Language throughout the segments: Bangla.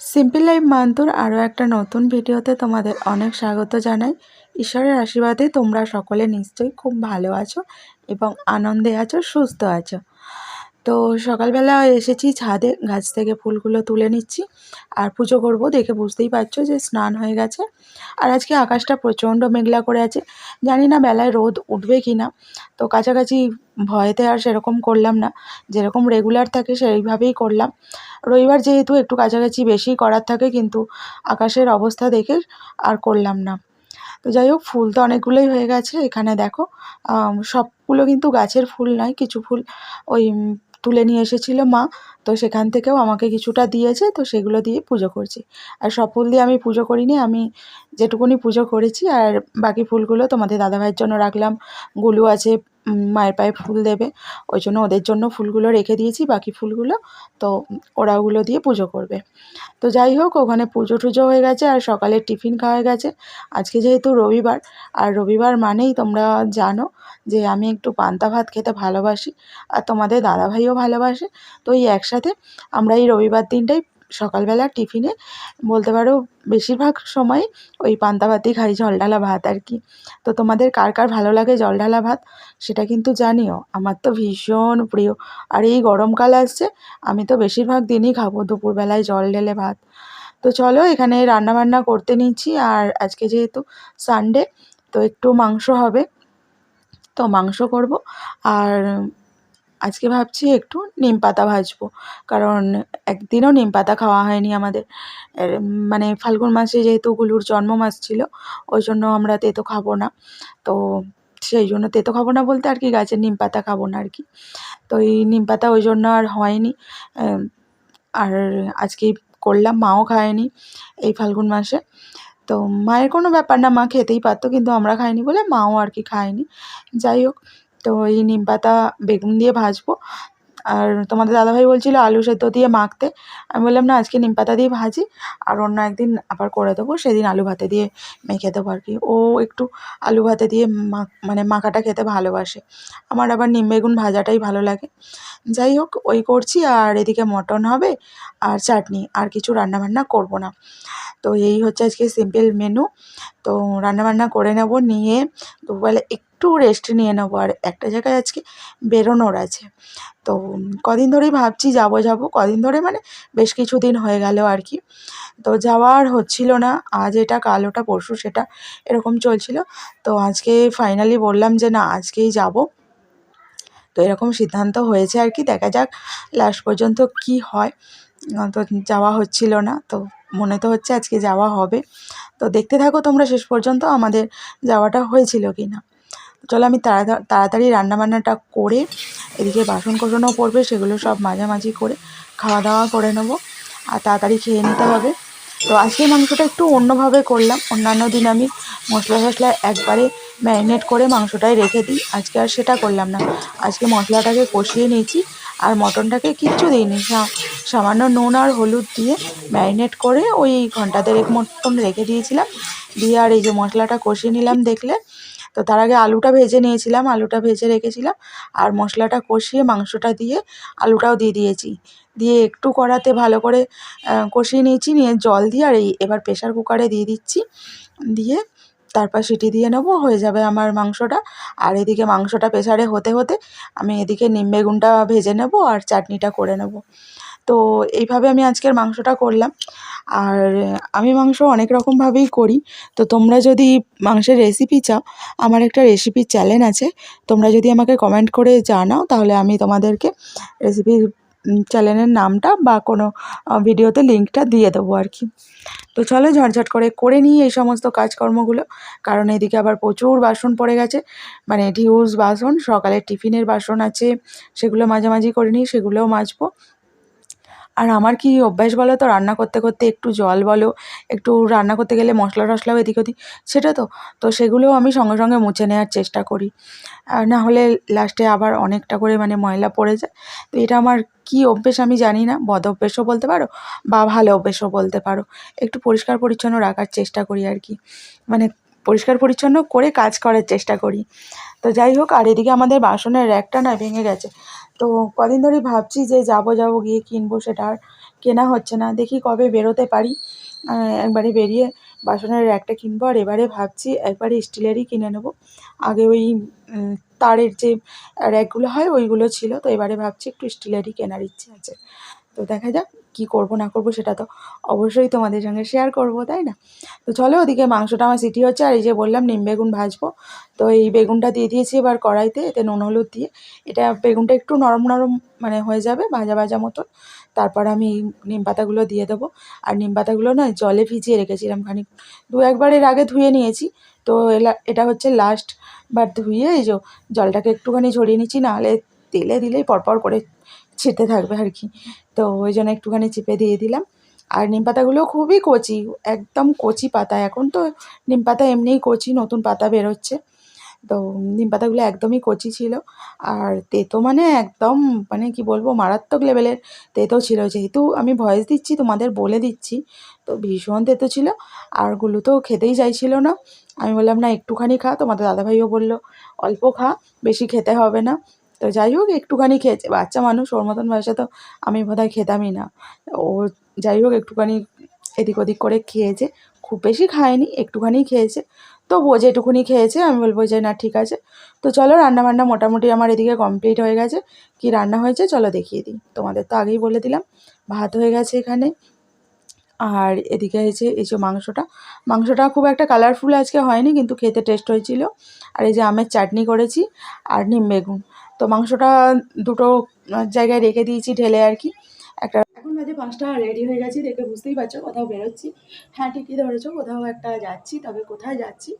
সিম্পল লাইফ মান্তুর আরও একটা নতুন ভিডিওতে তোমাদের অনেক স্বাগত জানাই। ঈশ্বরের আশীর্বাদে তোমরা সকলে নিশ্চয়ই খুব ভালো আছো এবং আনন্দে আছো, সুস্থ আছো। তো সকালবেলা এসেছি ছাদে, গাছ থেকে ফুলগুলো তুলে নিচ্ছি আর পুজো করব দেখে বুঝতেই পারছ যে স্নান হয়ে গেছে। আর আজকে আকাশটা প্রচণ্ড মেঘলা করে আছে, জানি না বেলায় রোদ উঠবে কি না। তো কাছাকাছি ভয়েতে আর সেরকম করলাম না, যেরকম রেগুলার থাকে সেইভাবেই করলাম। রবিবার যেহেতু একটু কাছাকাছি বেশি করার থাকে কিন্তু আকাশের অবস্থা দেখে আর করলাম না। তো যাই হোক, ফুল তো অনেকগুলোই হয়ে গেছে, এখানে দেখো সবগুলো কিন্তু গাছের ফুল নয়, কিছু ফুল ওই তুলে নিয়ে এসেছিল মা। তো সেখান থেকেও আমাকে কিছুটা দিয়েছে, তো সেগুলো দিয়ে পুজো করছি। আর সব ফুল দিয়ে আমি পুজো করিনি, আমি যেটুকুনি পুজো করেছি। আর বাকি ফুলগুলো তোমাদের দাদাভাইয়ের জন্য রাখলাম। গুলু আছে মায়ের পায়ে ফুল দেবে। ওই জন্য ওদের জন্য ফুলগুলো রেখে দিয়েছি, বাকি ফুলগুলো তো ওরা ওগুলো দিয়ে পুজো করবে। তো যাই হোক, ওখানে পুজো টুজো হয়ে গেছে আর সকালে টিফিন খাওয়া হয়ে গেছে। আজকে যেহেতু রবিবার, আর রবিবার মানেই তোমরা জানো যে আমি একটু পান্তা ভাত খেতে ভালোবাসি, আর তোমাদের দাদাভাইও ভালোবাসে। তো এই একসাথে আমরা এই রবিবার দিনটাই সকালবেলা টিফিনে বলতে পারো বেশিরভাগ সময় ওই পান্তা ভাতই খাই জলঢালা ভাত আর কি। তো তোমাদের কার কার ভালো লাগে জলঢালা ভাত? সেটা কিন্তু জানিও, আমার তো ভীষণ প্রিয়। আর এই গরমকাল আসছে, আমি তো বেশিরভাগ দিনই খাব দুপুরবেলায় জল ঢেলে ভাত। তো চলো এখানে রান্নাবান্না করতে নিচ্ছি, আর আজকে যেহেতু সানডে তো একটু মাংস হবে। তো মাংস করব, আর আজকে ভাবছি একটু নিম পাতা ভাজবো। কারণ একদিনও নিম পাতা খাওয়া হয়নি আমাদের। মানে ফাল্গুন মাসে যেহেতু গুলুর জন্ম মাস ছিল, ওই জন্য আমরা তেতো খাব না। তো সেই জন্য তেতো খাব না বলতে আর কি গাছের নিম পাতা খাব না আর কি। তো এই নিম পাতা ওই জন্য আর হয়নি। আর আজকেই করলাম, মাও খায়নি এই ফাল্গুন মাসে। তো মায়ের কোনো ব্যাপার না, মা খেতেই পারতো, কিন্তু আমরা খাইনি বলে মাও আর কি খায়নি। যাই হোক তো এই নিম পাতা, বেগুন দিয়ে ভাজবো। আর তোমাদের দাদাভাই বলছিল আলু সেদ্ধ দিয়ে মাখতে। আমি বললাম, না, আজকে নিম পাতা দিয়ে ভাজি। আর অন্য একদিন আবার করে দেবো। সেদিন আলু ভাতে দিয়ে মেখে দেবো আর কি। ও একটু আলু ভাতে দিয়ে মানে মাখাটা খেতে ভালোবাসে। আমার আবার নিম বেগুন ভাজাটাই ভালো লাগে। যাই হোক, ওই করছি। আর এদিকে মটন হবে আর চাটনি। আর কিছু রান্নাবান্না করব না। তো এই হচ্ছে আজকে সিম্পল মেনু। তো রান্নাবান্না করে নেব। নিয়ে দুপুরবেলা একটু রেস্ট নিয়ে নেব। আর একটা জায়গায় আজকে বেরোনোর আছে। তো কদিন ধরেই ভাবছি যাব যাব। কদিন ধরে মানে বেশ কিছু দিন হয়ে গেল আর কি। তো যাওয়ার হচ্ছিল না। আজ এটা, কাল ওটা, পরশু সেটা এরকম চলছিল। তো আজকে ফাইনালি বললাম যে না, আজকেই যাব। তো এরকম সিদ্ধান্ত হয়েছে আর কি। দেখা যাক লাস্ট পর্যন্ত কি হয়। তো যাওয়া হচ্ছিল না। তো মনে তো হচ্ছে আজকে যাওয়া হবে। তো দেখতে থাকো তোমরা শেষ পর্যন্ত আমাদের যাওয়াটা হয়েছিল কি না চলো আমি তাড়াতাড়ি রান্নাবান্নাটা করে এদিকে বাসন কোসনও পড়বে সেগুলো সব মাঝামাঝি করে খাওয়া দাওয়া করে নেব। আর তাড়াতাড়ি খেয়ে নিতে হবে। তো আজকে মাংসটা একটু অন্যভাবে করলাম। অন্যান্য দিন আমি মশলা টশলা একবারে ম্যারিনেট করে মাংসটাই রেখে দিই। আজকে আর সেটা করলাম না। আজকে মশলাটাকে কষিয়ে নিয়েছি আর মটনটাকে কিচ্ছু দিইনি। সামান্য নুন আর হলুদ দিয়ে ম্যারিনেট করে ওই ঘণ্টা দেড়েক মতন রেখে দিয়েছিলাম। দিয়ে আর এই যে মশলাটা কষিয়ে নিলাম দেখলে তো তার আগে আলুটা ভেজে নিয়েছিলাম, আলুটা ভেজে রেখেছিলাম আর মশলাটা কষিয়ে, মাংসটা দিয়ে আলুটাও দিয়ে দিয়েছি। দিয়ে একটু কড়াতে ভালো করে কষিয়ে নিয়েছি, নিয়ে জল দিয়ে আর এই এবার প্রেশার কুকারে দিয়ে দিচ্ছি। দিয়ে তারপর সিটি দিয়ে নেব, হয়ে যাবে আমার মাংসটা। আর এদিকে মাংসটা প্রেসারে হতে হতে আমি এদিকে নিম বেগুনটা ভেজে নেব আর চাটনিটা করে নেব। তো এইভাবে আমি আজকের মাংসটা করলাম। আর আমি মাংস অনেক রকমভাবেই করি। তো তোমরা যদি মাংসের রেসিপি চাও, আমার একটা রেসিপির চ্যানেল আছে। তোমরা যদি আমাকে কমেন্ট করে জানাও, তাহলে আমি তোমাদেরকে রেসিপির চ্যানেলের নামটা বা কোনো ভিডিওতে লিঙ্কটা দিয়ে দেবো আর কি। তো চলো ঝটঝট করে করে নিই এই সমস্ত কাজকর্মগুলো। কারণ এদিকে আবার প্রচুর বাসন পড়ে গেছে। মানে ঢিউজ বাসন সকালের টিফিনের বাসন আছে, সেগুলো মাঝামাঝি করে নিই, সেগুলোও মাজবো। আর আমার কি অভ্যাস বলো তো? রান্না করতে করতে একটু জল বলো, একটু রান্না করতে গেলে মশলা টশলাও এদিক ওদিক, সেটা তো। তো সেগুলোও আমি সঙ্গে সঙ্গে মুছে নেওয়ার চেষ্টা করি। না হলে লাস্টে আবার অনেকটা করে মানে ময়লা পড়ে যায়। তো এটা আমার কী অভ্যেস আমি জানি না। বদ অভ্যেসও বলতে পারো বা ভালো অভ্যেসও বলতে পারো। একটু পরিষ্কার পরিচ্ছন্ন রাখার চেষ্টা করি আর কি। মানে পরিষ্কার পরিচ্ছন্ন করে কাজ করার চেষ্টা করি। তো যাই হোক, আর এদিকে আমাদের বাসনের র্যাকটা না ভেঙে গেছে। তো কদিন ধরেই ভাবছি যে যাব যাব গিয়ে কিনবো, সেটা আর কেনা হচ্ছে না। দেখি কবে বেরোতে পারি। একবারে বেরিয়ে বাসনের একটা কিনবো আর এবারে ভাবছি একবারে স্টিলেরই কিনে নেব। আগে ওই তারের যে র্যাকগুলো হয়, ওইগুলো ছিল। তো এবারে ভাবছি একটু স্টিলেরই কেনার ইচ্ছে আছে। তো দেখা যাক। কি করব না করব সেটা তো অবশ্যই তোমাদের সঙ্গে শেয়ার করব, তাই না? তো চলো ওদিকে মাংসটা আমার সিটি হচ্ছে, আর এই যে বললাম নিম বেগুন ভাজবো। তো এই বেগুনটা দিয়ে দিয়েছি এবার কড়াইতে, এতে নুন হলুদ দিয়ে। এটা বেগুনটা একটু নরম নরম মানে হয়ে যাবে, ভাজা ভাজা মতন। তারপর আমি নিম পাতাগুলো দিয়ে দেবো। আর নিম পাতাগুলো না জলে ভিজিয়ে রেখেছিলাম খানিক। দু একবার এর আগে ধুয়ে নিয়েছি। তো এটা হচ্ছে লাস্ট বার ধুয়ে এই যে জলটাকে একটুখানি ঝরিয়ে নিচ্ছি, নাহলে তেলে দিলেই পরপর করে ছিটতে থাকবে আর কি। তো ওই জন্য একটুখানি চিপে দিয়ে দিলাম। আর নিম পাতাগুলো খুবই কচি, একদম কচি পাতা। এখন তো নিম পাতা এমনিই কচি, নতুন পাতা বেরোচ্ছে। তো নিম পাতাগুলো একদমই কচি ছিল। আর তেতো মানে একদম মানে কি বলব, মারাত্মক লেভেলের তেতো ছিল। যেহেতু আমি ভয়েস দিচ্ছি, তোমাদের বলে দিচ্ছি, তো ভীষণ তেতো ছিল। আরগুলো তো খেতেই চাইছিল না। আমি বললাম, না, একটুখানি খা। তোমাদের দাদাভাইও বলল, অল্প খা, বেশি খেতে হবে না। তো যাই হোক, একটুখানি খেয়েছে। বাচ্চা মানুষ, ওর মতন বয়সে তো আমি বোধহয় খেতামই না। ও যাই হোক, একটুখানি এদিক ওদিক করে খেয়েছে। খুব বেশি খায়নি, একটুখানি খেয়েছে। তো ও যেটুকুনি খেয়েছে, আমি বলব যে না, ঠিক আছে। তো চলো রান্না বান্না মোটামুটি আমার এদিকে কমপ্লিট হয়ে গেছে। কি রান্না হয়েছে চলো দেখিয়ে দিই। তোমাদের তো আগেই বলে দিলাম, ভাত হয়ে গেছে এখানে। আর এদিকে হয়েছে, এই যে মাংসটা। মাংসটা খুব একটা কালারফুল আজকে হয়নি, কিন্তু খেতে টেস্ট হয়েছিল। আর এই যে আমের চাটনি করেছি, আর নিম বেগুন। তো মাংসটা দুটো জায়গায় রেখে দিয়েছি ঢেলে আর কি। একটা এখন বাজে পাঁচটা রেডি হয়ে গেছি, দেখে বুঝতেই পারছ কোথাও বেরোচ্ছি। হ্যাঁ ঠিকই ধরেছো, কোথাও একটা যাচ্ছি, তবে কোথায় যাচ্ছি?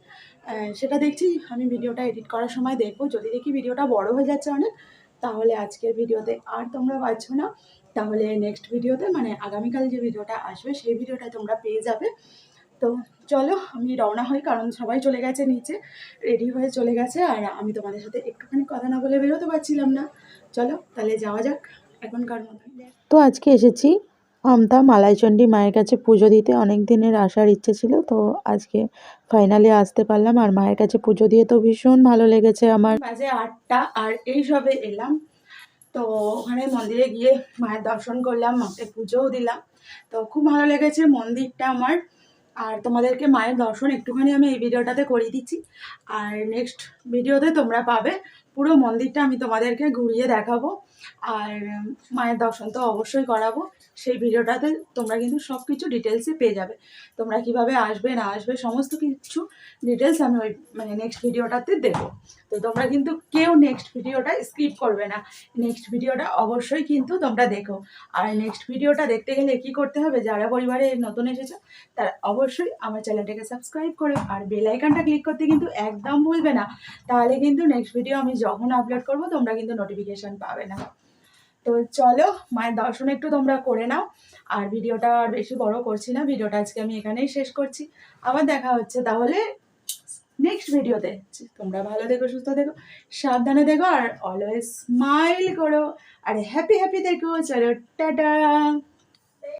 সেটা দেখছি, আমি ভিডিওটা এডিট করার সময় দেখব। যদি দেখি ভিডিওটা বড় হয়ে যাচ্ছে অনেক, তাহলে আজকের ভিডিওতে আর তোমরা পাচ্ছ না। তাহলে নেক্সট ভিডিওতে মানে আগামীকাল যে ভিডিওটা আসবে, সেই ভিডিওটা তোমরা পেয়ে যাবে। তো চলো আমি রওনা হই কারণ সবাই চলে গেছে নিচে রেডি হয়ে চলে গেছে আর আমি তোমাদের সাথে একটুখানি কথা না বলে বেরোতে পারছিলাম না। চলো তাহলে যাওয়া যাক এখনকার মতো। তো আজকে এসেছি আমতা মালাইচণ্ডী মায়ের কাছে পুজো দিতে অনেক দিনের আসার ইচ্ছে ছিল তো আজকে ফাইনালি আসতে পারলাম আর মায়ের কাছে পুজো দিয়ে তো ভীষণ ভালো লেগেছে আমার। বাজে আটটা আর এই সবে এলাম তো ওখানে মন্দিরে গিয়ে মায়ের দর্শন করলাম মাকে পুজোও দিলাম তো খুব ভালো লেগেছে মন্দিরটা আমার। আর তোমাদেরকে মায়ের দর্শন একটুখানি আমি এই ভিডিওটাতে করিয়ে দিচ্ছি। আর নেক্সট ভিডিওতে তোমরা পাবে পুরো মন্দিরটা আমি তোমাদেরকে ঘুরিয়ে দেখাবো। আর মায়ের দর্শন তো অবশ্যই করাবো। সেই ভিডিওটাতে তোমরা কিন্তু সব কিছু ডিটেলসে পেয়ে যাবে। তোমরা কীভাবে আসবে, না আসবে, সমস্ত কিছু ডিটেলস আমি ওই মানে নেক্সট ভিডিওটাতে দেবো। তো তোমরা কিন্তু কেউ নেক্সট ভিডিওটা স্কিপ করবে না। নেক্সট ভিডিওটা অবশ্যই কিন্তু তোমরা দেখো। আর নেক্সট ভিডিওটা দেখতে গেলে কি করতে হবে? যারা পরিবারে নতুন এসেছ, তারা অবশ্যই আমার চ্যানেলটাকে সাবস্ক্রাইব করো আর বেল আইকনটা ক্লিক করতে কিন্তু একদম ভুলবে না। তাহলে কিন্তু নেক্সট ভিডিও আমি যখন আপলোড করব, তোমরা কিন্তু নোটিফিকেশান পাবে না। তো চলো, মায়ের দর্শন একটু তোমরা করে নাও। আর ভিডিওটা আর বেশি বড় করছি না, ভিডিওটা আজকে আমি এখানেই শেষ করছি। আবার দেখা হচ্ছে তাহলে নেক্সট ভিডিওতে। তোমরা ভালো দেখো সুস্থ দেখো সাবধানে দেখো আর অলওয়েজ স্মাইল করো। আর হ্যাপি হ্যাপি দেখো চলো, টাটা।